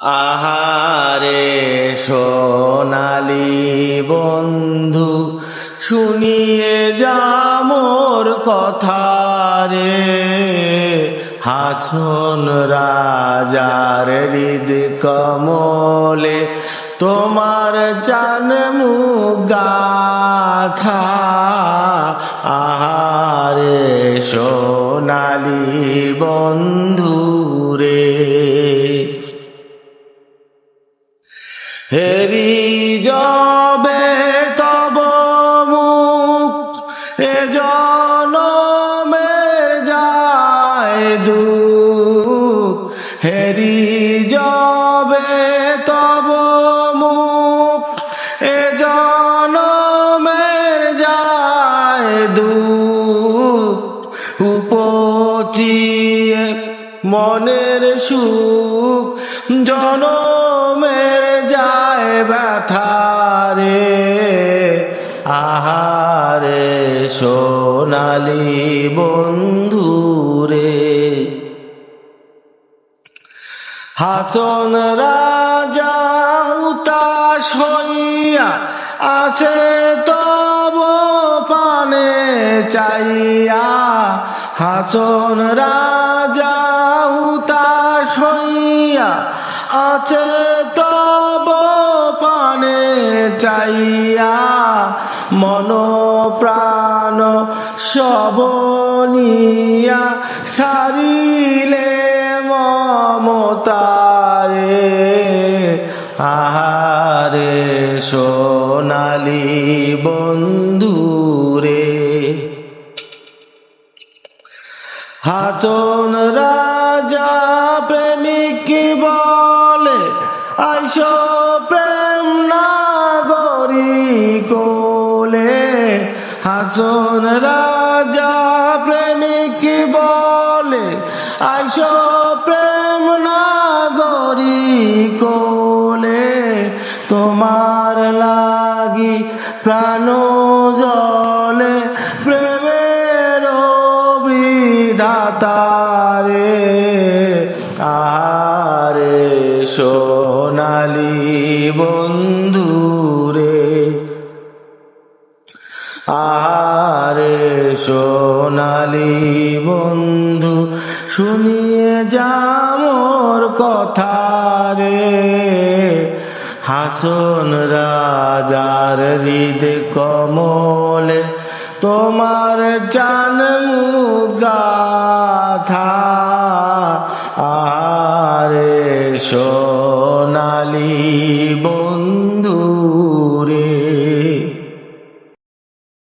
আহারে সোনালি বন্ধু, শুনিয়ে যা মোর কথা রে। হাসন রাজার হৃদ কমলে তোমার চান মুগাথা আহারে সোনালি বন্ধু যবে তব মুখ এ জনমের যায় দুঃখ। হেরি যবে তব মুখ এ জনমের যায় দুঃখ। উপচিয়ে মনের সুখ, জনমের যায় ব্যথারে আহারে সোনালি বন্ধুরে হাসন রাজা হইয়া আছে তব পানে চাইয়া। হাসন রাজা উতাস হইয়া আছে তব পানে চাইয়া মন প্রাণ সবনিয়া সারিলে মমতারে। আহারে সোনালি বন্ধুরে। হাসন রাজা আইস প্রেম নাগরি কোলে হাসন রাজা প্রেমিক বলে আইস প্রেম নাগরি কোলে তোমার লাগি প্রাণ জলে প্রেমের বিধাতারে সোনালি বন্ধুরে। আরে সোনালি বন্ধু, শুনিয়ে যামোর কথা রে। হাসন রাজার হৃদ কমলে তোমার চান গাথা আরে বন্ধু